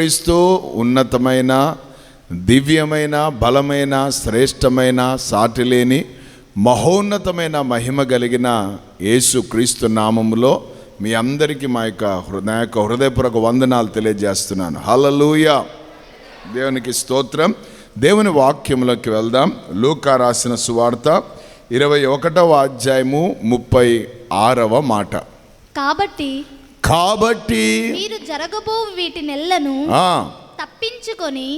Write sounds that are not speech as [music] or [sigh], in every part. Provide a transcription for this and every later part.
యేసుక్రీస్తు ఉన్నతమైన దివ్యమైన బలమైన శ్రేష్టమైన సాటిలేని మహోన్నతమైన మహిమ కలిగిన యేసుక్రీస్తు నామములో మీ అందరికీ మా యొక్క నా యొక్క హృదయపూర్వక వందనాలు తెలియజేస్తున్నాను. హల్లెలూయా. దేవునికి స్తోత్రం. దేవుని వాక్యంలోకి వెళ్దాం. లూకా రాసిన సువార్త ఇరవై ఒకటవ అధ్యాయము ముప్పై ఆరవ మాట. కాబట్టి కాబట్టి మీరు జరగబో వీటి నెల్లను ఆ, తప్పించుకొని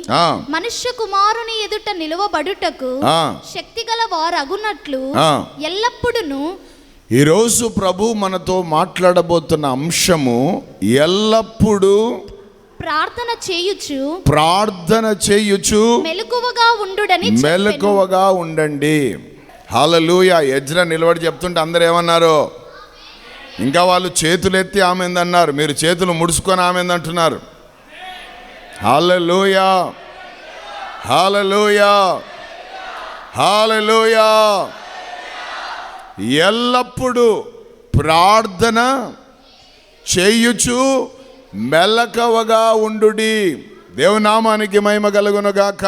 మనుష్య కుమారుని ఎదుట నిలువబడుటకు ఆ. శక్తిగల వారు అగునట్లు. ఎల్లప్పుడును ఈరోజు ప్రభు మనతో మాట్లాడబోతున్న అంశము ఎల్లప్పుడూ ప్రార్థన చేయుచు ప్రార్థన చేయుచు మెలకువగా ఉండుడని. మెలకువగా ఉండండి హాలలుయ ఎజ్ర నిలబడి చెప్తుంటే అందరు ఏమన్నారు ఇంకా వాళ్ళు చేతులు ఎత్తి ఆమెందన్నారు. మీరు చేతులు ముడుచుకొని ఆమెందంటున్నారు. హాలలోయా. హాలలోయా. హాలలోయా. ఎల్లప్పుడూ ప్రార్థన చేయుచు మెల్లకవగా ఉండుడి. దేవునామానికి మహిమ కలుగునుగాక.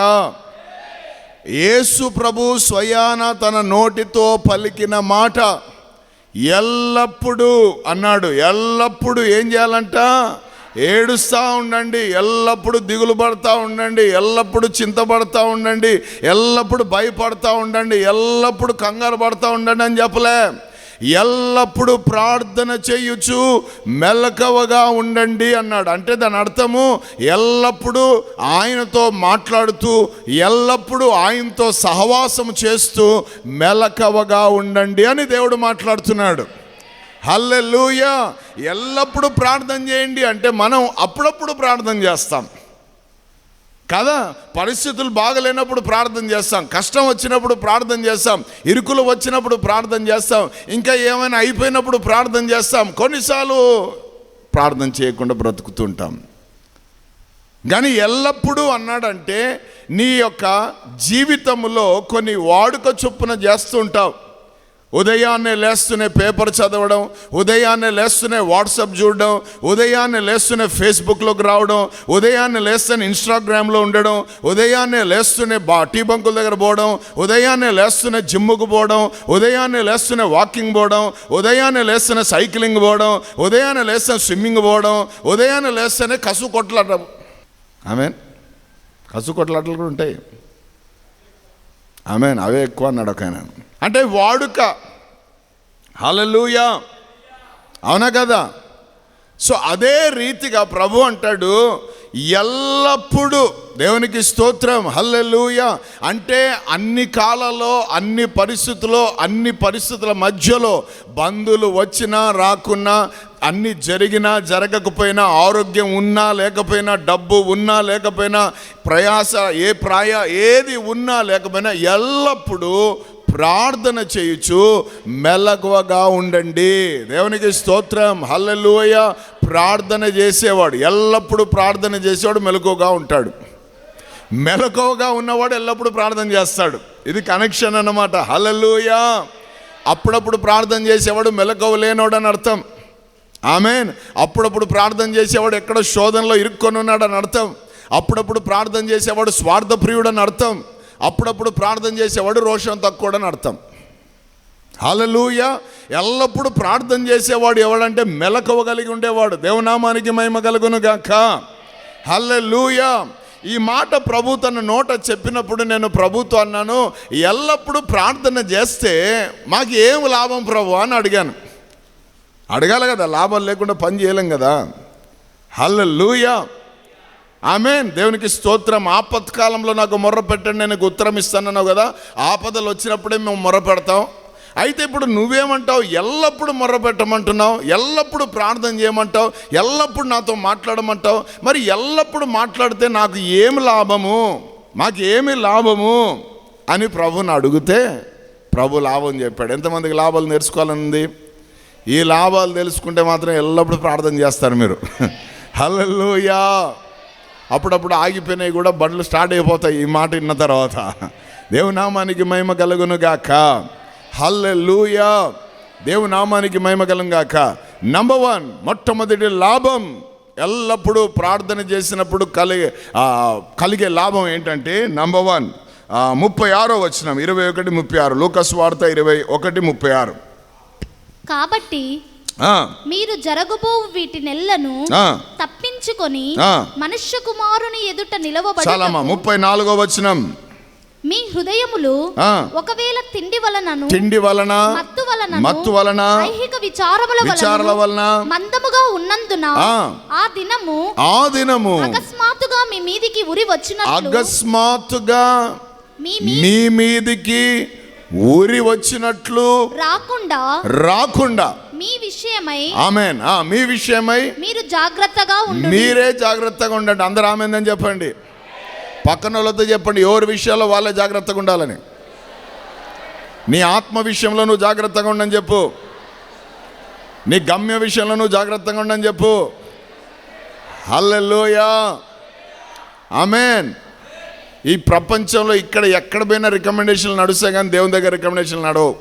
యేసు ప్రభు స్వయాన తన నోటితో పలికిన మాట ఎల్లప్పుడూ అన్నాడు ఎల్లప్పుడూ ఏం చేయాలంట? ఏడుస్తూ ఉండండి ఎల్లప్పుడూ దిగులు పడతా ఉండండి ఎల్లప్పుడూ చింతపడతా ఉండండి ఎల్లప్పుడూ భయపడతా ఉండండి ఎల్లప్పుడూ కంగారు పడతా ఉండండి అని చెప్పలే. ఎల్లప్పుడూ ప్రార్థన చేయుచు మెలకవగా ఉండండి అన్నాడు. అంటే దాని అర్థము ఎల్లప్పుడూ ఆయనతో మాట్లాడుతూ ఎల్లప్పుడూ ఆయనతో సహవాసం చేస్తూ మెలకవగా ఉండండి అని దేవుడు మాట్లాడుతున్నాడు. హల్లెలూయా! ఎల్లప్పుడూ ప్రార్థన చేయండి అంటే మనం అప్పుడప్పుడు ప్రార్థన చేస్తాం. కదా? పరిస్థితులు బాగలేనప్పుడు ప్రార్థన చేస్తాం. కష్టం వచ్చినప్పుడు ప్రార్థన చేస్తాం. ఇరుకులు వచ్చినప్పుడు ప్రార్థన చేస్తాం. ఇంకా ఏమైనా అయిపోయినప్పుడు ప్రార్థన చేస్తాం. కొన్నిసార్లు ప్రార్థన చేయకుండా బ్రతుకుతుంటాం. కానీ ఎల్లప్పుడూ అన్నాడంటే నీ యొక్క జీవితంలో కొన్ని వాడుక చొప్పున చేస్తుంటావు. ఉదయాన్నే లేస్తూనే పేపర్ చదవడం ఉదయాన్నే లేస్తూనే వాట్సాప్ చూడడం ఉదయాన్నే లేస్తూనే ఫేస్బుక్లోకి రావడం ఉదయాన్నే లేస్తూనే ఇన్స్టాగ్రామ్లో ఉండడం ఉదయాన్నే లేస్తూనే బా టీ బంకుల దగ్గర పోవడం ఉదయాన్నే లేస్తూనే జిమ్ముకు పోవడం ఉదయాన్నే లేస్తూనే వాకింగ్ పోవడం ఉదయాన్నే లేస్తూనే సైక్లింగ్ పోవడం ఉదయాన్నే లేస్తూనే స్విమ్మింగ్ పోవడం ఉదయాన్నే లేస్తూనే కసు కొట్లాడడం ఆమె కసు కొట్లాటలు కూడా ఉంటాయి ఆమె అవే ఎక్కువ అన్నాడు ఒక ఆయన. అంటే వాడుక. హలలుయా అవునా కదా? సో అదే రీతిగా ప్రభు అంటాడు ఎల్లప్పుడూ దేవునికి స్తోత్రం హల్లెలూయ. అంటే అన్ని కాలాల్లో అన్ని పరిస్థితుల్లో అన్ని పరిస్థితుల మధ్యలో బంధువులు వచ్చినా రాకున్నా అన్ని జరిగినా జరగకపోయినా ఆరోగ్యం ఉన్నా లేకపోయినా డబ్బు ఉన్నా లేకపోయినా ప్రయాస ఏ ప్రాయ ఏది ఉన్నా లేకపోయినా ఎల్లప్పుడూ ప్రార్థన చేయుచు మెలకువగా ఉండండి. దేవునికి స్తోత్రం. హల్లెలూయ. ప్రార్థన చేసేవాడు ఎల్లప్పుడూ ప్రార్థన చేసేవాడు మెలకువగా ఉంటాడు. మెలకువగా ఉన్నవాడు ఎల్లప్పుడూ ప్రార్థన చేస్తాడు. ఇది కనెక్షన్ అన్నమాట. హల్లెలూయ. అప్పుడప్పుడు ప్రార్థన చేసేవాడు మెలకువ లేనోడని అని అర్థం. ఆమెన్. అప్పుడప్పుడు ప్రార్థన చేసేవాడు ఎక్కడ శోధనలో ఇరుక్కొని ఉన్నాడని అర్థం. అప్పుడప్పుడు ప్రార్థన చేసేవాడు స్వార్థప్రియుడు అని అర్థం. అప్పుడప్పుడు ప్రార్థన చేసేవాడు రోషం తక్కువడని అర్థం. హలలుయ ఎల్లప్పుడూ ప్రార్థన చేసేవాడు ఎవడంటే మెలకువ కలిగి ఉండేవాడు. దేవనామానికి మహిమ కలుగును గాక. హల్లెలూయ. ఈ మాట ప్రభు తన నోట చెప్పినప్పుడు నేను ప్రభుతో అన్నాను ఎల్లప్పుడూ ప్రార్థన చేస్తే మాకు ఏం లాభం ప్రభు అని అడిగాను. అడగాలి కదా లాభం లేకుండా పని చేయలేం కదా. హల్లెలూయా. ఆమెన్. దేవునికి స్తోత్రం. ఆపత్కాలంలో నాకు మొర్ర పెట్టండి నేను నీకు ఉత్తరం ఇస్తానన్నావు కదా. ఆపదలు వచ్చినప్పుడే మేము మొర్ర పెడతాం. అయితే ఇప్పుడు నువ్వేమంటావు? ఎల్లప్పుడూ మొర్ర పెట్టమంటున్నావు? ఎల్లప్పుడూ ప్రార్థన చేయమంటావు? ఎల్లప్పుడు నాతో మాట్లాడమంటావు? మరి ఎల్లప్పుడు మాట్లాడితే నాకు ఏమి లాభము? మాకు ఏమి లాభము? అని ప్రభుని అడిగితే ప్రభు లాభం చెప్పాడు. ఎంతమందికి లాభాలు నేర్చుకోవాలని ఉంది ఈ లాభాలు తెలుసుకుంటే మాత్రం ఎల్లప్పుడూ ప్రార్థన చేస్తారు మీరు. హల్లెలూయా. అప్పుడప్పుడు ఆగిపోయినాయి కూడా బండ్లు స్టార్ట్ అయిపోతాయి ఈ మాట విన్న తర్వాత. దేవునామానికి మహిమ కలుగును గాక. హల్లెలూయా. దేవునామానికి మహిమ కలుగు గాక. నంబర్ వన్ మొట్టమొదటి లాభం. ఎల్లప్పుడూ ప్రార్థన చేసినప్పుడు కలిగే కలిగే లాభం ఏంటంటే నంబర్ వన్ ముప్పై ఆరో వచ్చినాం ఇరవై ఒకటి ముప్పై ఆరు. లూకస్ వార్త ఇరవై ఒకటి ముప్పై ఆరు. కాబట్టి మీరు జరగబో వీటి నెల్లను. తప్పించుకొని. మనుష్య కుమారుని ఎదుట చాలమ్మా నిలవబడి ముప్పై నాలుగో వచనం మీ హృదయములు. ఒకవేళ తిండి వలనను తిండి వలన మత్తు వలన మత్తు వలన ఐహిక విచారముల విచారాల వలన మందముగా ఉన్నందున ఆ. దినము ఆ దినము అకస్మాత్తుగా మీ మీదికి ఉరి వచ్చినట్లు అకస్మాత్తుగా మీ మీదికి ఊరి వచ్చినట్లు రాకుండా రాకుండా. మీ విషయమై ఆమెన్. ఆ, మీ విషయమై మీరు జాగ్రత్తగా మీరే జాగ్రత్తగా ఉండండి. అందరూ ఆమెందని చెప్పండి. పక్కన వాళ్ళతో చెప్పండి. ఎవరి విషయాల్లో వాళ్ళే జాగ్రత్తగా ఉండాలని. నీ ఆత్మ విషయంలో నువ్వు జాగ్రత్తగా ఉండని చెప్పు. నీ గమ్య విషయంలో నువ్వు జాగ్రత్తగా ఉండని చెప్పు. హల్లెలూయా. ఆమెన్. ఈ ప్రపంచంలో ఇక్కడ ఎక్కడ పోయినా రికమెండేషన్లు నడుస్తాయి కానీ దేవుని దగ్గర రికమెండేషన్లు నడవు.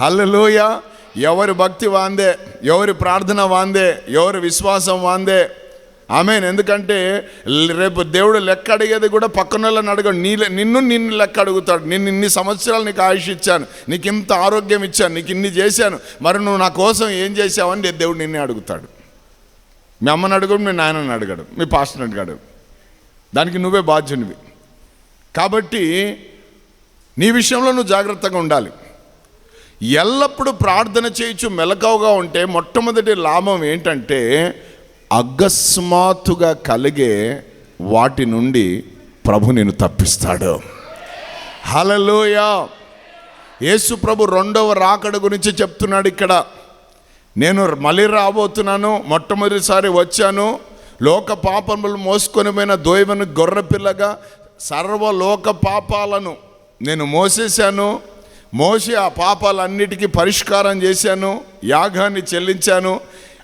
హల్లెలూయ. ఎవరి భక్తి వాందే ఎవరి ప్రార్థన వాందే ఎవరి విశ్వాసం వాందే. ఆమెన్. ఎందుకంటే రేపు దేవుడు లెక్క అడిగేది కూడా పక్కన వాళ్ళని అడగడు. నీ నిన్ను నిన్ను లెక్క అడుగుతాడు. నిన్ను ఇన్ని సంవత్సరాలు నీకు ఆయుష్ ఇచ్చాను. నీకు ఇంత ఆరోగ్యం ఇచ్చాను. నీకు ఇన్ని చేశాను. మరి నువ్వు నా కోసం ఏం చేసావని దేవుడు నిన్నే అడుగుతాడు. మీ అమ్మని అడగడు మీ నాయనని అడగడు మీ పాస్టర్ని అడగడు. దానికి నువ్వే బాధ్యునివి. కాబట్టి నీ విషయంలో నువ్వు జాగ్రత్తగా ఉండాలి. ఎల్లప్పుడూ ప్రార్థన చేయొచ్చు మెలకువగా ఉంటే మొట్టమొదటి లాభం ఏంటంటే అకస్మాత్తుగా కలిగే వాటి నుండి ప్రభు నేను తప్పిస్తాడు. హలలోయ యేసు ప్రభు రెండవ రాకడ గురించి చెప్తున్నాడు ఇక్కడ. నేను మళ్ళీ రాబోతున్నాను మొట్టమొదటిసారి వచ్చాను. లోక పాపములు మోసుకొని పోయిన దోయవను గొర్రెపిల్లగా సర్వలోక పాపాలను నేను మోసేశాను. మోసి ఆ పాపాలన్నిటికీ పరిష్కారం చేశాను. యాగాన్ని చెల్లించాను.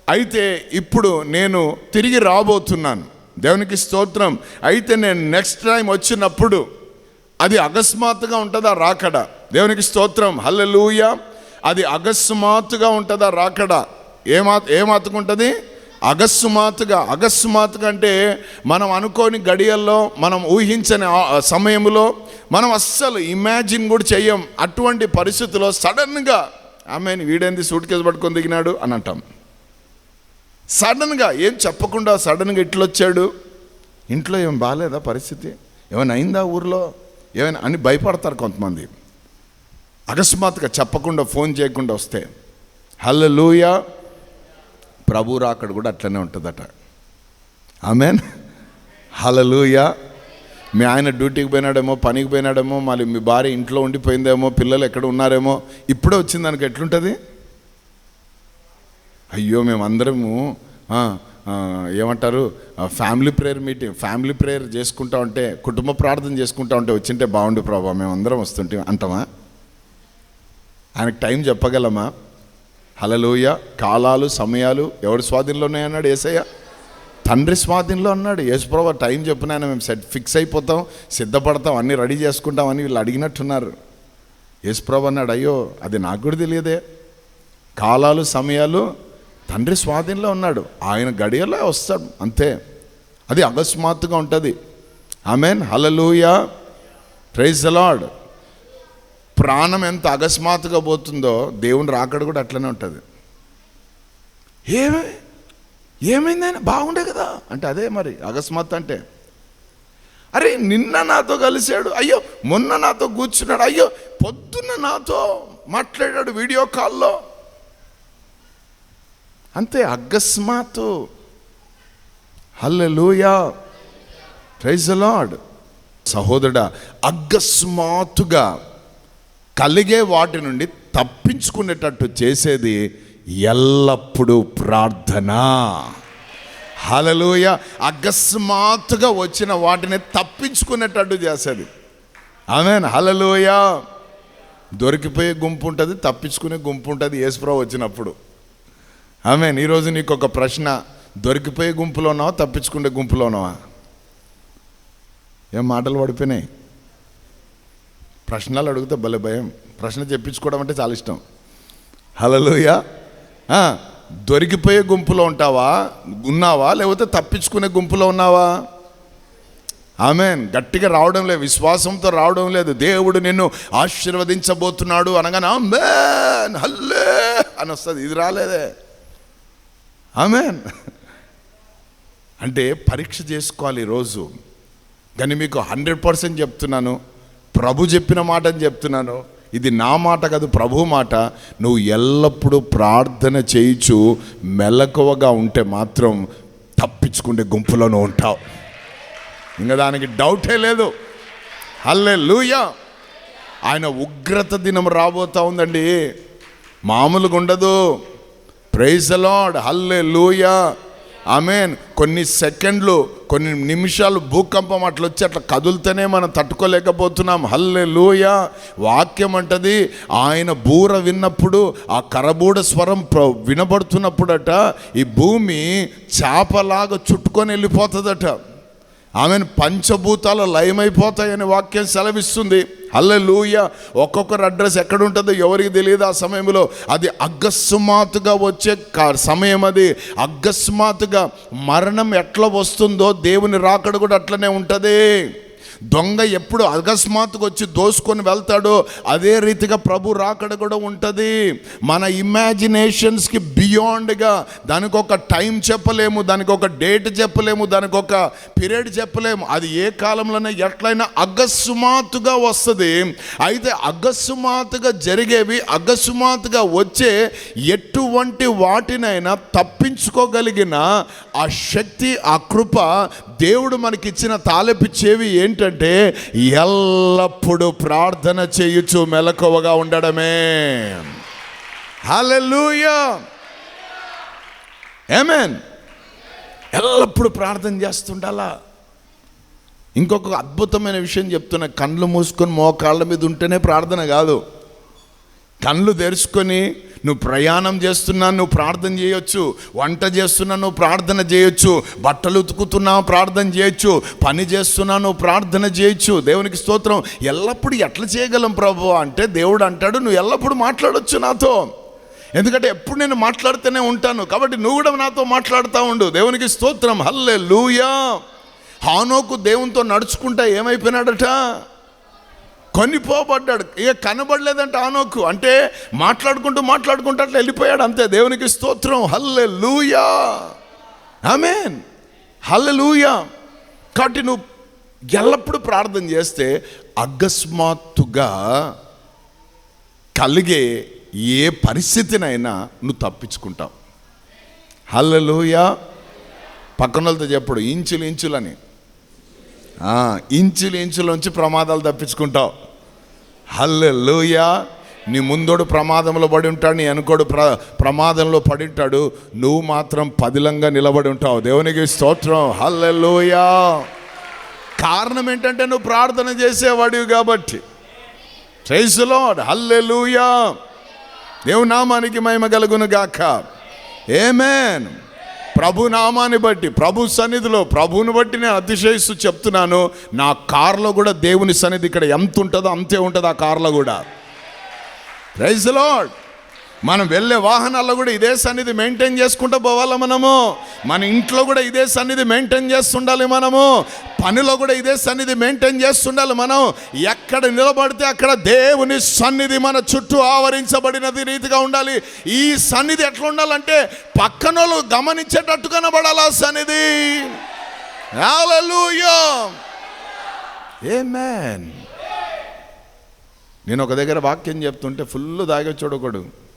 అయితే ఇప్పుడు నేను తిరిగి రాబోతున్నాను. దేవునికి స్తోత్రం. అయితే నేను నెక్స్ట్ టైం వచ్చినప్పుడు అది అకస్మాత్తుగా ఉంటుందా? రాకడా. దేవునికి స్తోత్రం. హల్లెలూయ. అది అకస్మాత్తుగా ఉంటుందా? రాకడా. ఏమా ఏమాతుకుంటుంది అకస్మాత్తుగా అకస్మాత్తుగా అంటే మనం అనుకోని గడియల్లో మనం ఊహించని సమయంలో మనం అస్సలు ఇమాజిన్ కూడా చెయ్యం. అటువంటి పరిస్థితుల్లో సడన్గా ఆమె వీడేంది సూట్ కేసు పట్టుకొని దిగినాడు? అని అంటాం. సడన్గా ఏం చెప్పకుండా సడన్గా ఇట్లొచ్చాడు? ఇంట్లో ఏం బాగాలేదా పరిస్థితి? ఏమైనా అయిందా ఊర్లో? ఏమైనా అని భయపడతారు కొంతమంది. అకస్మాత్తుగా చెప్పకుండా ఫోన్ చేయకుండా వస్తే హల్లెలూయ ప్రభు రాకడ కూడా అట్లనే ఉంటుందట. ఆమెన్ హలలుయా మీ ఆయన డ్యూటీకి పోయినాడేమో పనికి పోయినాడేమో మళ్ళీ మీ భార్య ఇంట్లో ఉండిపోయిందేమో పిల్లలు ఎక్కడ ఉన్నారేమో ఇప్పుడే వచ్చింది దానికి ఎట్లుంటుంది? అయ్యో మేమందరము ఏమంటారు family prayer meeting family prayer చేసుకుంటా ఉంటే కుటుంబ ప్రార్థన చేసుకుంటా ఉంటే వచ్చింటే బాగుండు ప్రభావ మేమందరం వస్తుంటే అంటామా? ఆయనకు టైం చెప్పగలమా? హలలోయ కాలాలు సమయాలు ఎవరి స్వాధీనంలో ఉన్నాయన్నాడు ఏసయ్య? తండ్రి స్వాధీనంలో అన్నాడు. యేసుప్రభు టైం చెప్పినాయన మేము సెట్ ఫిక్స్ అయిపోతాం సిద్ధపడతాం అన్నీ రెడీ చేసుకుంటాం అని వీళ్ళు అడిగినట్టున్నారు. యేసుప్రభు అన్నాడు అయ్యో అది నాకు కూడా తెలియదే. కాలాలు సమయాలు తండ్రి స్వాధీనంలో ఉన్నాడు. ఆయన గడియలో వస్తాడు అంతే. అది అకస్మాత్తుగా ఉంటుంది. I mean hallelujah praise Lord. ప్రాణం ఎంత అకస్మాత్తుగా పోతుందో దేవుని రాకడ కూడా అట్లనే ఉంటుంది. ఏమే? ఏమైందని బాగుండే కదా? అంటే అదే మరి అకస్మాత్ అంటే. అరే నిన్న నాతో కలిశాడు అయ్యో మొన్న నాతో కూర్చున్నాడు అయ్యో పొద్దున్న నాతో మాట్లాడాడు వీడియో కాల్లో. అంతే అకస్మాత్తు. హల్లెలూయా. ప్రైజ్ లాడ్ సహోదరుడా అకస్మాత్తుగా కలిగే వాటి నుండి తప్పించుకునేటట్టు చేసేది ఎల్లప్పుడూ ప్రార్థన. హలలోయ అకస్మాత్తుగా వచ్చిన వాటిని తప్పించుకునేటట్టు చేసేది. ఆమెన్. హలలోయ దొరికిపోయే గుంపు ఉంటుంది తప్పించుకునే గుంపు ఉంటుంది యేసుప్రభు వచ్చినప్పుడు. ఆమెన్. ఈరోజు నీకు ఒక ప్రశ్న. దొరికిపోయే గుంపులోనావా తప్పించుకునే గుంపులోనావా ఏం మాటలు పడిపోయినాయి? ప్రశ్నలు అడిగితే భలే భయం. ప్రశ్న చెప్పించుకోవడం అంటే చాలా ఇష్టం. హలలోయ దొరికిపోయే గుంపులో ఉంటావా? ఉన్నావా? లేకపోతే తప్పించుకునే గుంపులో ఉన్నావా? ఆమెన్. గట్టిగా రావడం లేదు. విశ్వాసంతో రావడం లేదు. దేవుడు నిన్ను ఆశీర్వదించబోతున్నాడు అనగానే ఆమెన్ హల్లే అని వస్తుంది. ఇది రాలేదే. ఆమెన్. అంటే పరీక్ష చేసుకోవాలి ఈరోజు కానీ మీకు హండ్రెడ్ పర్సెంట్ చెప్తున్నాను. ప్రభు చెప్పిన మాట అని చెప్తున్నాను. ఇది నా మాట కాదు ప్రభు మాట. నువ్వు ఎల్లప్పుడూ ప్రార్థన చేయించు మెలకువగా ఉంటే మాత్రం తప్పించుకునే గుంపులోనూ ఉంటావు. ఇంకా దానికి డౌటే లేదు. హల్లే లూయా ఆయన ఉగ్రత దినం రాబోతా ఉందండి. మామూలుగా ఉండదు. ప్రైజ్ అలాడ్ హల్లే లూయా ఆమెన్. కొన్ని సెకండ్లు కొన్ని నిమిషాలు భూకంపం అట్లా వచ్చి అట్లా కదులుతూనే మనం తట్టుకోలేకపోతున్నాం. హల్లే లూయ వాక్యం అంటది ఆయన బూర విన్నప్పుడు ఆ కరబూడ స్వరం ప్ర- వినబడుతున్నప్పుడట ఈ భూమి చేపలాగా చుట్టుకొని వెళ్ళిపోతుందట. ఆమెను పంచభూతాలు లయమైపోతాయని వాక్యం సెలవిస్తుంది. హల్లెలూయ. ఒక్కొక్కరు అడ్రస్ ఎక్కడ ఉంటుందో ఎవరికి తెలియదు ఆ సమయంలో. అది అకస్మాత్తుగా వచ్చే సమయం అది. అకస్మాత్తుగా మరణం ఎట్లా వస్తుందో దేవుని రాకడ కూడా అట్లనే ఉంటుంది. దొంగ ఎప్పుడు అకస్మాత్తుగా వచ్చి దోసుకొని వెళ్తాడో అదే రీతిగా ప్రభు రాకడ కూడా ఉంటుంది. మన ఇమాజినేషన్స్కి బియాండ్గా దానికి ఒక టైం చెప్పలేము దానికి ఒక డేట్ చెప్పలేము దానికి ఒక పీరియడ్ చెప్పలేము. అది ఏ కాలంలోనే ఎట్లయినా అగస్మాత్తుగా వస్తుంది. అయితే అగస్మాత్తుగా జరిగేవి అగస్మాత్తుగా వచ్చే ఎటువంటి వాటినైనా తప్పించుకోగలిగిన ఆ శక్తి ఆ కృప దేవుడు మనకిచ్చిన తాలెపి చెవి ఏంటంటే ఎల్లప్పుడూ ప్రార్థన చేయుచు మెలకువగా ఉండడమే. హల్లెలూయా! ఏమేన్ ఎల్లప్పుడూ ప్రార్థన చేస్తుండాలా? ఇంకొక అద్భుతమైన విషయం చెప్తున్నా. కళ్ళు మూసుకొని మోకాళ్ళ మీద ఉంటేనే ప్రార్థన కాదు. కళ్ళు తెరుచుకొని నువ్వు ప్రయాణం చేస్తున్నా నువ్వు ప్రార్థన చేయొచ్చు. వంట చేస్తున్నా నువ్వు ప్రార్థన చేయొచ్చు. బట్టలు ఉతుకుతున్నావు ప్రార్థన చేయొచ్చు. పని చేస్తున్నా నువ్వు ప్రార్థన చేయొచ్చు. దేవునికి స్తోత్రం. ఎల్లప్పుడూ ఎట్లా చేయగలం ప్రభు? అంటే దేవుడు అంటాడు నువ్వు ఎల్లప్పుడూ మాట్లాడొచ్చు నాతో. ఎందుకంటే ఎప్పుడు నేను మాట్లాడుతూనే ఉంటాను. కాబట్టి నువ్వు కూడా నాతో మాట్లాడుతూ ఉండు. దేవునికి స్తోత్రం. హల్లే లూయా హానోకు దేవునితో నడుచుకుంటా ఏమైపోయినాడట? కొనిపోబడ్డాడు. ఇక కనబడలేదంట ఆనోకు అంటే మాట్లాడుకుంటూ మాట్లాడుకుంటూ అట్లా వెళ్ళిపోయాడు అంతే. దేవునికి స్తోత్రం. హల్లే లూయా ఆమెన్. హల్లే లూయా కాబట్టి నువ్వు ఎల్లప్పుడూ ప్రార్థన చేస్తే అకస్మాత్తుగా కలిగే ఏ పరిస్థితినైనా నువ్వు తప్పించుకుంటావు. హల్లలోయ. పక్కన వాళ్ళతో చెప్పుడు ఇంచులు ఇంచులని. ఇంచులు ఇంచులోంచి ప్రమాదాలు తప్పించుకుంటావు. హల్లెలూయా. నీ ముందోడు ప్రమాదంలో పడి ఉంటాడు నీ వెనుకోడు ప్ర ప్రమాదంలో పడి ఉంటాడు. నువ్వు మాత్రం పదిలంగా నిలబడి ఉంటావు. దేవునికి స్తోత్రం. హల్లెలూయా. కారణం ఏంటంటే నువ్వు ప్రార్థన చేసేవాడివి కాబట్టి. Lord hallelujah. దేవుని నామానికి మహిమ కలుగును గాక. ఏమేన్ ప్రభు నామాన్ని బట్టి ప్రభు సన్నిధిలో ప్రభువుని బట్టి నేను అతిశయిస్తూ చెప్తున్నాను. నా కార్లో కూడా దేవుని సన్నిధి ఇక్కడ ఎంత ఉంటుందో అంతే ఉంటుంది ఆ కార్లో కూడా. రైజ్ లాడ్ మనం వెళ్ళే వాహనాల్లో కూడా ఇదే సన్నిధి మెయింటైన్ చేసుకుంటూ పోవాలా మనము? మన ఇంట్లో కూడా ఇదే సన్నిధి మెయింటైన్ చేస్తుండాలి మనము? పనిలో కూడా ఇదే సన్నిధి మెయింటైన్ చేస్తుండాలి మనం? ఎక్కడ నిలబడితే అక్కడ దేవుని సన్నిధి మన చుట్టూ ఆవరించబడినది రీతిగా ఉండాలి. ఈ సన్నిధి ఎట్లా ఉండాలంటే పక్కనోళ్ళు గమనించేటట్టు కనబడాలి ఆ సన్నిధి. హల్లెలూయా ఆమేన్ నేను ఒక దగ్గర వాక్యం చెప్తుంటే ఫుల్ దాగొచ్చాడు ఒకడు.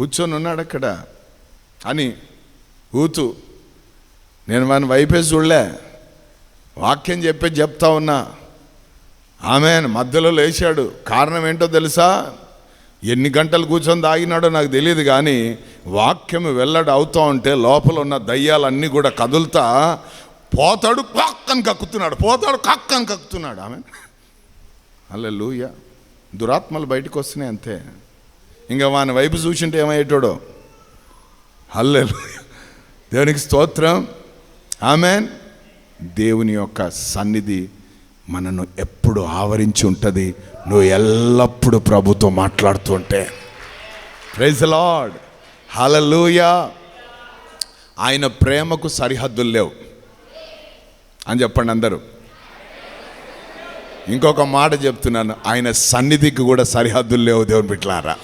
కూర్చొని ఉన్నాడు అక్కడ. అని ఊతు నేను మన వైపే చూడలే. వాక్యం చెప్పే చెప్తా ఉన్నా. ఆమె మధ్యలో లేచాడు. కారణం ఏంటో తెలుసా? ఎన్ని గంటలు కూర్చొని తాగినాడో నాకు తెలియదు కానీ వాక్యం వెల్లడి అవుతా ఉంటే లోపల ఉన్న దయ్యాలన్నీ కూడా కదులుతా పోతాడు కక్కని కక్కుతున్నాడు పోతాడు కక్కని కక్కుతున్నాడు. ఆమె అల్లే లూయ దురాత్మలు బయటకు వస్తున్నాయి అంతే. ఇంకా వాని వైపు చూసింటే ఏమయ్యేటోడో? హల్లెలు దేవునికి స్తోత్రం. ఆమెన్. దేవుని యొక్క సన్నిధి మనను ఎప్పుడు ఆవరించి ఉంటుంది. నువ్వు ఎల్లప్పుడూ ప్రభుతో మాట్లాడుతుంటే ప్రైజ్ లార్డ్ హలలుయా ఆయన ప్రేమకు సరిహద్దులు లేవు. అని చెప్పండి అందరూ. ఇంకొక మాట చెప్తున్నాను. ఆయన సన్నిధికి కూడా సరిహద్దులు లేవు దేవుని బిట్లారా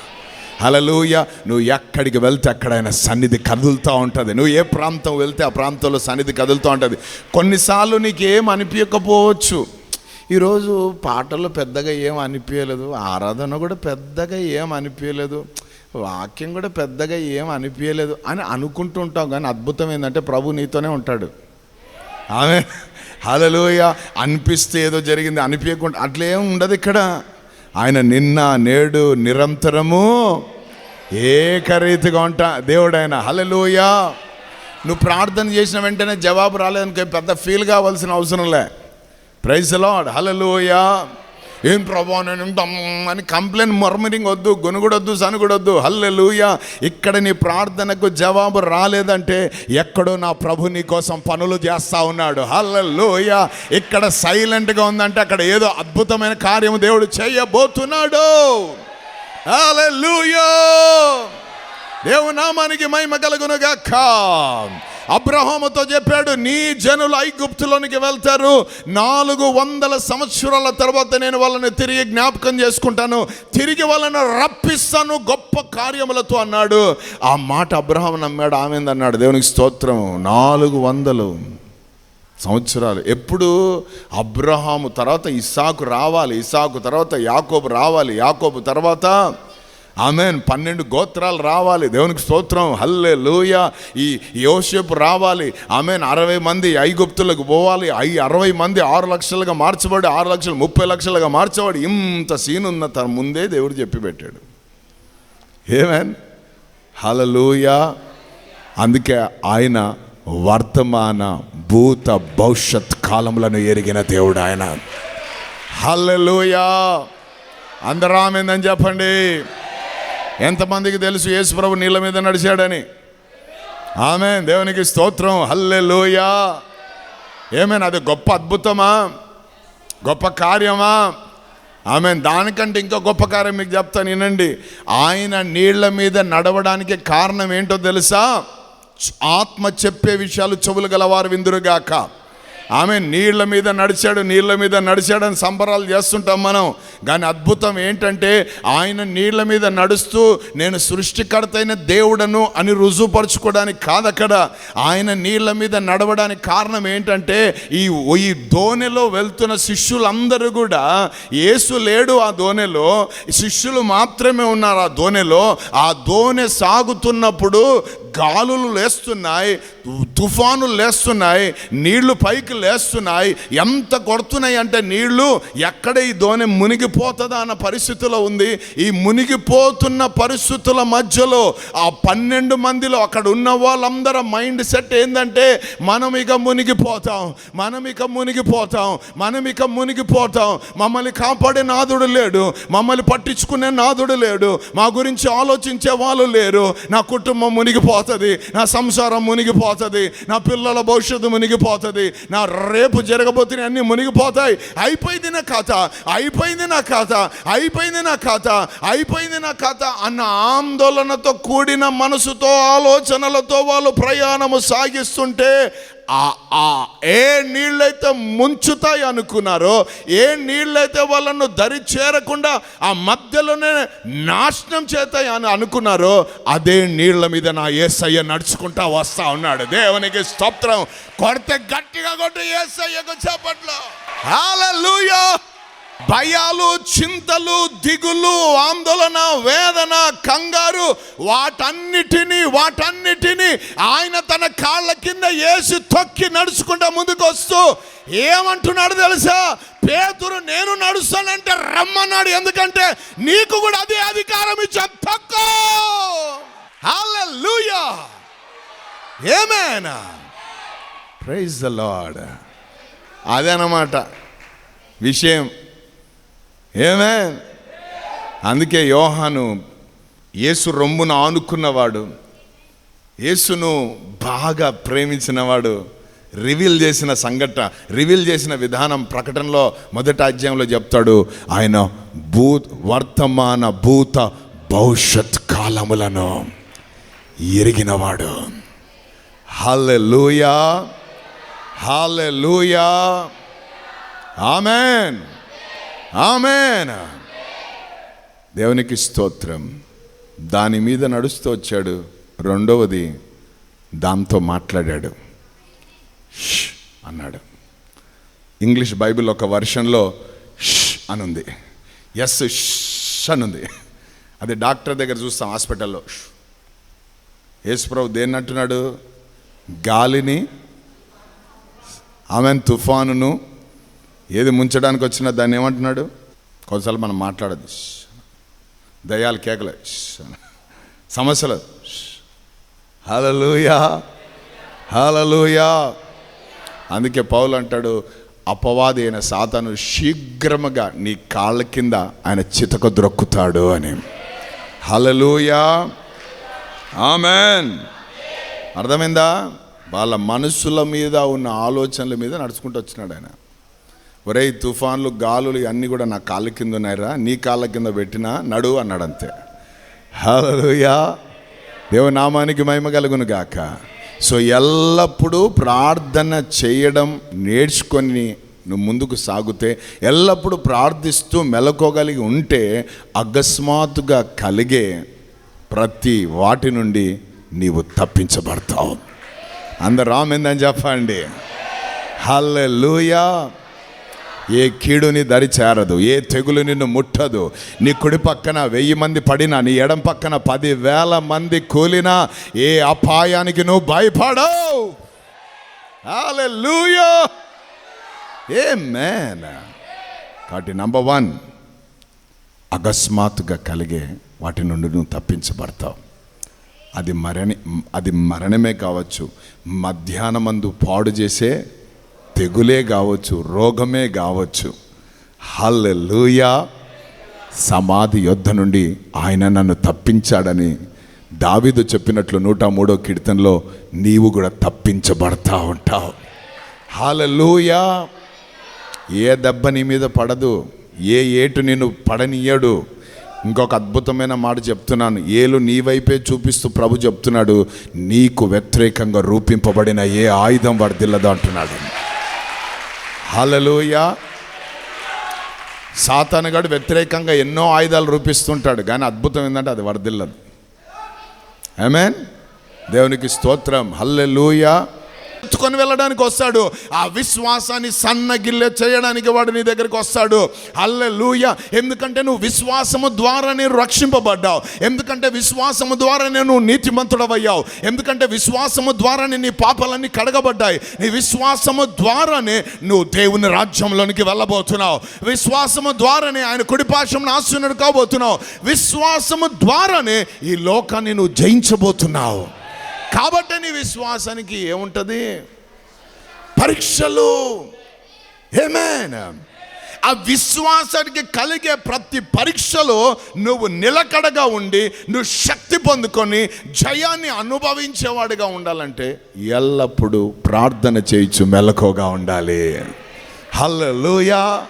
హలలోయ నువ్వు ఎక్కడికి వెళ్తే అక్కడ ఆయన సన్నిధి కదులుతూ ఉంటుంది. నువ్వు ఏ ప్రాంతం వెళ్తే ఆ ప్రాంతంలో సన్నిధి కదులుతూ ఉంటుంది. కొన్నిసార్లు నీకు ఏం అనిపించకపోవచ్చు ఈరోజు పాటలు పెద్దగా ఏం అనిపించలేదు ఆరాధన కూడా పెద్దగా ఏం అనిపించలేదు వాక్యం కూడా పెద్దగా ఏం అనిపించలేదు అని అనుకుంటూ ఉంటాం కానీ అద్భుతం ఏంటంటే ప్రభు నీతోనే ఉంటాడు. ఆమె హలలోయ అనిపిస్తే ఏదో జరిగింది. అనిపించకుండా అట్లేం ఉండదు ఇక్కడ. ఆయన నిన్న నేడు నిరంతరము ఏకరీతిగా ఉంటా. దేవుడు ఆయన హలలోయ నువ్వు ప్రార్థన చేసిన వెంటనే జవాబు రాలేదనుకో పెద్ద ఫీల్ కావాల్సిన అవసరం లే. ప్రైజ్ లాడ్ హలలోయ ఏం ప్రభా నేను అని కంప్లైంట్ మర్మరింగ్ వద్దు గొనుగుడొద్దు సనుగుడొద్దు. హల్లెలూయ. ఇక్కడ నీ ప్రార్థనకు జవాబు రాలేదంటే ఎక్కడో నా ప్రభు నీ కోసం పనులు చేస్తా ఉన్నాడు. హల్లెలూయ. ఇక్కడ సైలెంట్గా ఉందంటే అక్కడ ఏదో అద్భుతమైన కార్యం దేవుడు చేయబోతున్నాడు. హల్లెలూయా. దేవునామానికి మహిమ కలుగునుగాక. అబ్రహాముతో చెప్పాడు నీ జనులు ఐగుప్తులోనికి వెళ్తారు. నాలుగు వందల సంవత్సరాల తర్వాత నేను వాళ్ళని తిరిగి జ్ఞాపకం చేసుకుంటాను. తిరిగి వాళ్ళని రప్పిస్తాను గొప్ప కార్యములతో అన్నాడు. ఆ మాట అబ్రహాం నమ్మాడు. ఆమె అన్నాడు? దేవునికి స్తోత్రం నాలుగు వందలు సంవత్సరాలు. ఎప్పుడు అబ్రహాము తర్వాత ఇస్సాకు రావాలి. ఇసాకు తర్వాత యాకోబు రావాలి. యాకోబు తర్వాత ఆమెన్. పన్నెండు గోత్రాలు రావాలి. దేవునికి స్తోత్రం. హల్లే లూయ ఈ యోసేపు రావాలి. ఆమెన్. అరవై మంది ఐగుప్తులకు పోవాలి. ఐ అరవై మంది ఆరు లక్షలుగా మార్చబడి ఆరు లక్షలు ముప్పై లక్షలుగా మార్చబడి ఇంత సీన్ ఉన్న తన ముందే దేవుడు చెప్పి పెట్టాడు. ఏమేన్? హలలుయ అందుకే ఆయన వర్తమాన భూత భవిష్యత్ కాలములను ఎరిగిన దేవుడు ఆయన. హల్లెలూయా. అందరూ ఆమెందని చెప్పండి. ఎంతమందికి తెలుసు యేసు ప్రభు నీళ్ళ మీద నడిచాడని? ఆమె దేవునికి స్తోత్రం. హల్లెలూయా. ఏమైనా? అది గొప్ప అద్భుతమా? గొప్ప కార్యమా? ఆమె దానికంటే ఇంకా గొప్ప కార్యం మీకు చెప్తాను వినండి. ఆయన నీళ్ళ మీద నడవడానికి కారణం ఏంటో తెలుసా? ఆత్మ చెప్పే విషయాలు చెవులు గలవారు విందురుగాక. ఆమె నీళ్ళ మీద నడిచాడు నీళ్ళ మీద నడిచాడని సంబరాలు చేస్తుంటాం మనం. కానీ అద్భుతం ఏంటంటే ఆయన నీళ్ళ మీద నడుస్తూ నేను సృష్టికర్తైన దేవుడను అని రుజువుపరచుకోవడానికి కాదక్కడ ఆయన నీళ్ళ మీద నడవడానికి కారణం ఏంటంటే ఈ ఈ దోణిలో వెళ్తున్న శిష్యులందరూ కూడా యేసు లేడు ఆ దోణిలో శిష్యులు మాత్రమే ఉన్నారు ఆ దోణిలో. ఆ దోణి సాగుతున్నప్పుడు గాలులు లేస్తున్నాయి తుఫానులు లేస్తున్నాయి నీళ్ళు పైకి లేస్తున్నాయి. ఎంత కొడుతున్నాయి అంటే నీళ్ళు ఎక్కడ ఈ దోణి మునిగిపోతుందా అన్న పరిస్థితిలో ఉంది. ఈ మునిగిపోతున్న పరిస్థితుల మధ్యలో ఆ పన్నెండు మందిలో అక్కడ ఉన్న వాళ్ళందరూ మైండ్ సెట్ ఏంటంటే మనం ఇక మునిగిపోతాం మనం ఇక మునిగిపోతాం మనం ఇక మునిగిపోతాం. మమ్మల్ని కాపాడే నాదుడు లేడు మమ్మల్ని పట్టించుకునే నాదుడు లేడు మా గురించి ఆలోచించే వాళ్ళు లేరు నా కుటుంబం మునిగిపోతాం మునిగిపోతుంది నా సంసారం మునిగిపోతుంది నా పిల్లల భవిష్యత్తు మునిగిపోతుంది నా రేపు జరగబోతున్న అన్ని మునిగిపోతాయి. అయిపోయింది నా కథ అయిపోయింది నా కథ అయిపోయింది నా కథ అయిపోయింది నా కథ అన్న ఆందోళనతో కూడిన మనసుతో ఆలోచనలతో వాళ్ళు ప్రయాణము సాగిస్తుంటే ఆ ఆ ఏ నీళ్ళైతే ముంచుతాయి అనుకున్నారో ఏ నీళ్ళైతే వాళ్ళను దరి చేరకుండా ఆ మధ్యలోనే నాశనం చేతాయి అని అనుకున్నారో అదే నీళ్ళ మీద నా ఏసయ్య నడుచుకుంటా వస్తా ఉన్నాడు. దేవునికి స్తోత్రం. కొడితే గట్టిగా కొట్టు ఏసయ్యకు చెప్పట్లో. హల్లెలూయా భయాలు చింతలు దిగులు ఆందోళన వేదన కంగారు వాటన్నిటినీ వాటన్నిటినీ ఆయన తన కాళ్ళ కింద వేసి తొక్కి నడుచుకుంటా ముందుకు వస్తూ ఏమంటున్నాడు తెలుసా? పేతురు నేను నడుస్తానంటే రమ్మన్నాడు. ఎందుకంటే నీకు కూడా అదే అధికారం ఇచ్చా. తక్కువ హల్లెలూయా ఏమేనా ప్రైజ్ ద లార్డ్ అదనమాట విషయం. ఏమే అందుకే యోహాను యేసు రొమ్మును ఆనుకున్నవాడు యేసును బాగా ప్రేమించినవాడు రివీల్ చేసిన సంఘటన రివీల్ చేసిన విధానం ప్రకటనలో మొదటి అధ్యాయంలో చెప్తాడు ఆయన భూ వర్తమాన భూత భవిష్యత్ కాలములను ఎరిగినవాడు. Hallelujah hallelujah amen amen. దేవునికి స్తోత్రం. దాని మీద నడుస్తూ వచ్చాడు. రెండవది దాంతో మాట్లాడాడు. ష్ అన్నాడు. ఇంగ్లీష్ బైబిల్ ఒక వర్షన్లో ష్ అనుంది. ఎస్ ష్ అనుంది. అది డాక్టర్ దగ్గర చూస్తాం హాస్పిటల్లో. యేసుప్రభు దేన్ని అంటున్నాడు? గాలిని ఆమెన్ తుఫానును ఏది ముంచడానికి వచ్చినా దాన్ని ఏమంటున్నాడు? కొన్నిసార్లు మనం మాట్లాడదు దయాలు దయ్యాలు కేకలే. సమస్యలు హలలుయా. హలలుయా. అందుకే పౌలు అంటాడు అపవాది అయిన సాతాను శీఘ్రముగా నీ కాళ్ళ కింద ఆయన చితక ద్రొక్కుతాడు అని. హలలుయా. ఆమెన్. అర్థమైందా? వాళ్ళ మనసుల మీద ఉన్న ఆలోచనల మీద నడుచుకుంటూ వచ్చినాడు ఆయన. ఒరేయ్ తుఫాన్లు గాలులు అన్నీ కూడా నా కాళ్ళ కింద ఉన్నాయిరా. నీ కాళ్ళ కింద పెట్టినా నడు అన్నాడు అంతే హల్లెలూయా దేవనామానికి మహిమ కలుగును గాక. సో ఎల్లప్పుడూ ప్రార్థన చేయడం నేర్చుకొని నువ్వు ముందుకు సాగితే ఎల్లప్పుడూ ప్రార్థిస్తూ మెలకోగలిగి ఉంటే అకస్మాత్తుగా కలిగే ప్రతి వాటి నుండి నీవు తప్పించబడతావు. అందరు రామెందని చెప్పండి. హల్లెలూయా. ఏ కీడుని దరి చేరదు ఏ తెగులు నిన్ను ముట్టదు. నీ కుడి పక్కన వెయ్యి మంది పడినా నీ ఎడం పక్కన పదివేల మంది కూలినా ఏ అపాయానికి నువ్వు భయపడవు. ఏ మేన్ కాబట్టి నంబర్ వన్ అకస్మాత్తుగా కలిగే వాటి నుండి నువ్వు తప్పించబడతావు. అది మరణి అది మరణమే కావచ్చు. మధ్యాహ్నమందు పాడు చేసే తెగులే కావచ్చు రోగమే కావచ్చు. హల్లెలూయా. సమాధి యొద్ధ నుండి ఆయన నన్ను తప్పించాడని దావిదు చెప్పినట్లు నూట మూడో కీర్తనలో నీవు కూడా తప్పించబడతా ఉంటావు. హల్లెలూయా. ఏ దెబ్బ నీ మీద పడదు ఏ ఏటు నిన్ను పడనీయడు. ఇంకొక అద్భుతమైన మాట చెప్తున్నాను ఏలు నీ వైపే చూపిస్తూ ప్రభు చెప్తున్నాడు నీకు వ్యతిరేకంగా రూపింపబడిన ఏ ఆయుధం వర్దిల్లదు అంటున్నాడు. హలలోయ సాతానుగాడు వ్యతిరేకంగా ఎన్నో ఆయుధాలు రూపిస్తుంటాడు కానీ అద్భుతం ఏంటంటే అది వర్దిల్లదు మీన్ దేవునికి స్తోత్రం. హల్లెలూయా. ఎత్తుకొని వెళ్ళడానికి వస్తాడు. ఆ విశ్వాసాన్ని సన్నగిల్లె చేయడానికి వాడు నీ దగ్గరికి వస్తాడు. హల్లెలూయ. ఎందుకంటే నువ్వు విశ్వాసము నేను రక్షింపబడ్డావు. ఎందుకంటే విశ్వాసము ద్వారానే నువ్వు నీతిమంతుడవయ్యావు. ఎందుకంటే విశ్వాసము ద్వారానే నీ పాపాలన్నీ కడగబడ్డాయి. నీ విశ్వాసము ద్వారానే నువ్వు దేవుని రాజ్యంలోనికి వెళ్ళబోతున్నావు. విశ్వాసము ద్వారానే ఆయన కుడిపాశం ఆశీనుడు కాబోతున్నావు. విశ్వాసము ద్వారానే ఈ లోకాన్ని నువ్వు జయించబోతున్నావు. కాబట్టి నీ విశ్వాసానికి ఏముంటుంది? పరీక్షలు. ఏమేన్ ఆ విశ్వాసానికి కలిగే ప్రతి పరీక్షలో నువ్వు నిలకడగా ఉండి నువ్వు శక్తి పొందుకొని జయాన్ని అనుభవించేవాడిగా ఉండాలంటే ఎల్లప్పుడూ ప్రార్థన చేయించు మెలకువగా ఉండాలి. హల్లెలూయా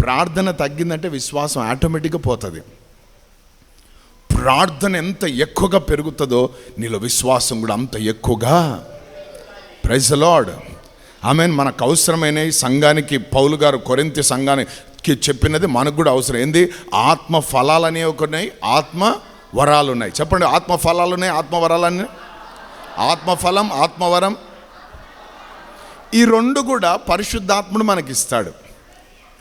ప్రార్థన తగ్గిందంటే విశ్వాసం ఆటోమేటిక్గా పోతుంది. ప్రార్థన ఎంత ఎక్కువగా పెరుగుతుందో నీలో విశ్వాసం కూడా అంత ఎక్కువగా. ప్రైజ్ ఐ ఆమె మనకు అవసరమైన సంఘానికి పౌలు గారు కొరింత సంఘానికి చెప్పినది మనకు కూడా అవసరం. ఏంది? ఆత్మ ఫలాలు అనేవి ఉన్నాయి ఆత్మ వరాలు ఉన్నాయి. చెప్పండి ఆత్మ ఫలాలు ఉన్నాయి ఆత్మ వరాలు ఆత్మఫలం ఆత్మవరం ఈ రెండు కూడా పరిశుద్ధాత్ముడు మనకి ఇస్తాడు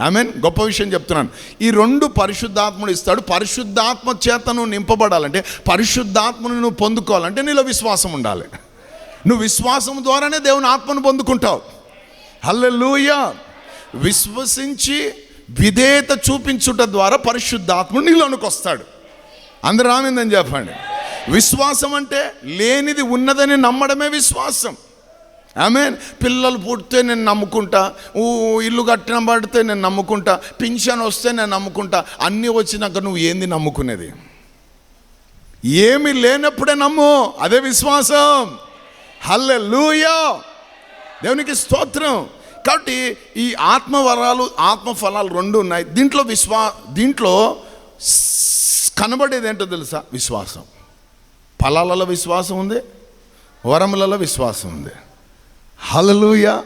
మీన్ గొప్ప విషయం చెప్తున్నాను. ఈ రెండు పరిశుద్ధాత్ముడు ఇస్తాడు. పరిశుద్ధాత్మ చేత నువ్వు నింపబడాలంటే పరిశుద్ధాత్మను నువ్వు పొందుకోవాలంటే నీలో విశ్వాసం ఉండాలి. నువ్వు విశ్వాసం ద్వారానే దేవుని ఆత్మను పొందుకుంటావు. హల్లెలూయా విశ్వసించి విధేయత చూపించుట ద్వారా పరిశుద్ధాత్ముడు నీలోనికి వస్తాడు. అందరూ రామిందని చెప్పండి. విశ్వాసం అంటే లేనిది ఉన్నదని నమ్మడమే విశ్వాసం. ఆమె పిల్లలు పుడితే నేను నమ్ముకుంటా. ఊ ఇల్లు కట్టిన పడితే నేను నమ్ముకుంటా. పింఛన్ వస్తే నేను నమ్ముకుంటా. అన్నీ వచ్చినాక నువ్వు ఏంది నమ్ముకునేది? ఏమి లేనప్పుడే నమ్ము. అదే విశ్వాసం. హల్లె దేవునికి స్తోత్రం. కాబట్టి ఈ ఆత్మవరాలు ఆత్మఫలాలు రెండు ఉన్నాయి. దీంట్లో విశ్వా దీంట్లో కనబడేది ఏంటో తెలుసా? విశ్వాసం. ఫలాలలో విశ్వాసం ఉంది. వరములలో విశ్వాసం ఉంది. హలలుయ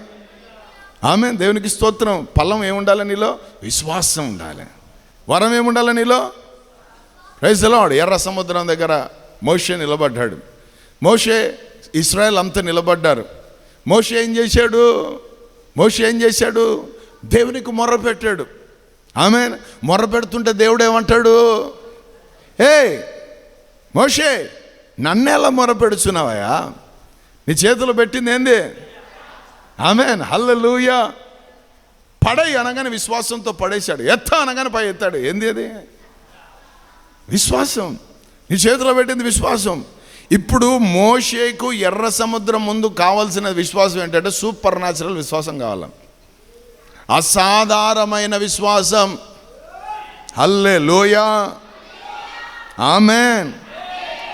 ఆమె దేవునికి స్తోత్రం. పల్లం ఏముండాలి నీలో? విశ్వాసం ఉండాలి. వరం ఏముండాలి నీలో? రైతులాడు ఎర్ర సముద్రం దగ్గర మోషే నిలబడ్డాడు. మోషే ఇస్రాయల్ అంతా నిలబడ్డారు. మోషే ఏం చేశాడు? మోషే ఏం చేశాడు? దేవునికి మొర్ర పెట్టాడు. ఆమె మొర్ర పెడుతుంటే దేవుడు ఏమంటాడు? ఏ మోషే నన్నేలా మొర పెడుచున్నావయ్యా? నీ చేతులు పెట్టింది ఏంది? ఆమెన్ హల్లెలూయ. పడై అనగానే విశ్వాసంతో పడేశాడు. ఎత్త అనగానే పై ఎత్తాడు. ఏంది అది? విశ్వాసం. నీ చేతిలో పెట్టింది విశ్వాసం. ఇప్పుడు మోషేకు ఎర్ర సముద్రం ముందు కావాల్సిన విశ్వాసం ఏంటంటే సూపర్ న్యాచురల్ విశ్వాసం కావాలి అసాధారణమైన విశ్వాసం. హల్లే లోయ ఆమెన్.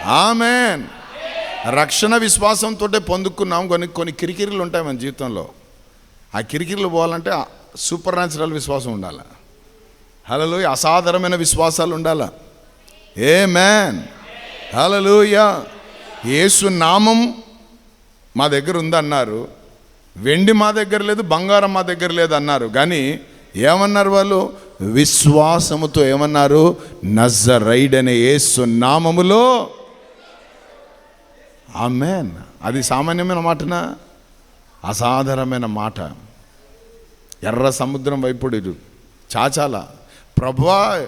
ఆమెన్. రక్షణ విశ్వాసంతో పొందుకున్నాం. కొన్ని కొన్ని కిరికిరిలు ఉంటాయి మన జీవితంలో. ఆ కిరికిరిలు పోవాలంటే సూపర్ న్యాచురల్ విశ్వాసం ఉండాలి. హలో అసాధారణమైన విశ్వాసాలు ఉండాలా. ఏ మ్యాన్ హలలుయ యేసు నామం మా దగ్గర ఉందన్నారు. వెండి మా దగ్గర లేదు బంగారం మా దగ్గర లేదు అన్నారు. కానీ ఏమన్నారు వాళ్ళు? విశ్వాసముతో ఏమన్నారు? నజరైడ్ అనే యేసు నామములో ఆమెన్. అది సామాన్యమైన మాటనా? అసాధారణమైన మాట. ఎర్ర సముద్రం వైపుడు చాచాల ప్రభా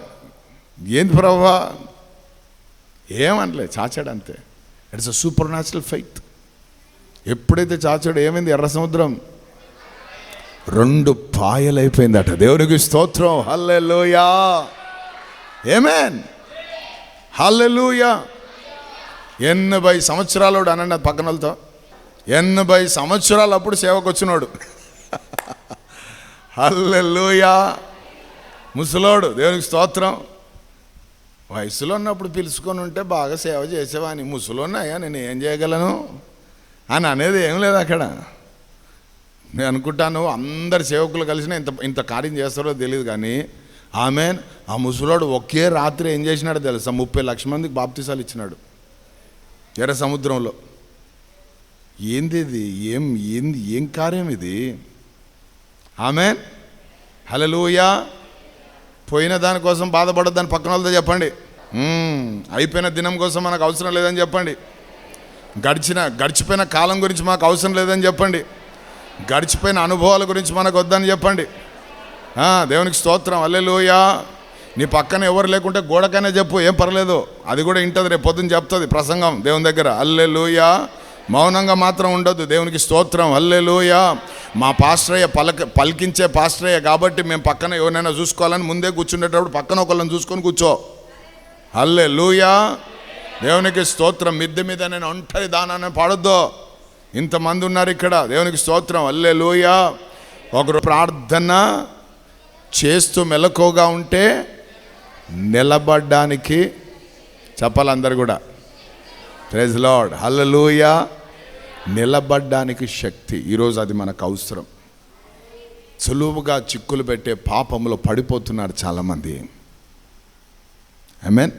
ఏంది ప్రభా? ఏమనలే చాచాడు అంతే it's a supernatural faith ఎప్పుడైతే చాచాడు ఏమైంది ఎర్ర సముద్రం? రెండు పాయలైపోయిందట. దేవునికి స్తోత్రం. హల్లెలూయా. Amen hallelujah. ఎనభై సంవత్సరాలు అనండి పక్కనలతో పక్కన వాళ్ళతో ఎనభై సంవత్సరాలు అప్పుడు సేవకు వచ్చినాడు [laughs] హల్లెల్లుయా ముసలోడు దేవునికి స్తోత్రం. వయసులో ఉన్నప్పుడు పిలుచుకొని ఉంటే బాగా సేవ చేసేవాని. ముసలోన్నాయా నేను ఏం చేయగలను? అని అనేది ఏం లేదు అక్కడ. నేను అనుకుంటాను అందరి సేవకులు కలిసిన ఇంత ఇంత కార్యం చేస్తారో తెలియదు కానీ ఆమె ఆ ముసలోడు ఒకే రాత్రి ఏం చేసినాడో తెలుసా? ముప్పై లక్షల మందికి బాప్తిసాలు ఇచ్చినాడు. ఎర్ర సముద్రంలో. ఏంది ఇది? ఏం ఏంది ఏం కార్యం ఇది? ఆమె హలలుయా పోయిన దానికోసం బాధపడద్దని పక్కన వాళ్ళతో చెప్పండి. అయిపోయిన దినం కోసం మనకు అవసరం లేదని చెప్పండి. గడిచిన గడిచిపోయిన కాలం గురించి మాకు అవసరం లేదని చెప్పండి. గడిచిపోయిన అనుభవాల గురించి మనకు వద్దని చెప్పండి. దేవునికి స్తోత్రం. అల్లెలోయా నీ పక్కన ఎవరు లేకుంటే గోడకైనా చెప్పు ఏం పర్లేదు. అది కూడా ఇంటది రేపు పొద్దున్న చెప్తుంది ప్రసంగం దేవుని దగ్గర. అల్లే లూయ మౌనంగా మాత్రం ఉండదు దేవునికి స్తోత్రం. అల్లెలుయా. మా పాస్ట్రయ్య పలక పలికించే పాస్ట్రయ్య కాబట్టి మేము పక్కన ఎవరినైనా చూసుకోవాలని ముందే కూర్చుండేటప్పుడు పక్కన ఒకళ్ళని చూసుకొని కూర్చో. అల్లే లూయా దేవునికి స్తోత్రం. మిద్దె మీద నేను ఒంటరి దానాన్ని పాడొద్దు. ఇంతమంది ఉన్నారు ఇక్కడ దేవునికి స్తోత్రం. అల్లే లూయా ఒకరు ప్రార్థన చేస్తూ మెలకుగా ఉంటే నిలబడ్డానికి చెప్పాలి అందరు కూడా ప్రెజ్ లాడ్ హల్లలూయ నిలబడ్డానికి శక్తి. ఈరోజు అది మనకు అవసరం. సులువుగా చిక్కులు పెట్టే పాపంలో పడిపోతున్నారు చాలామంది. I mean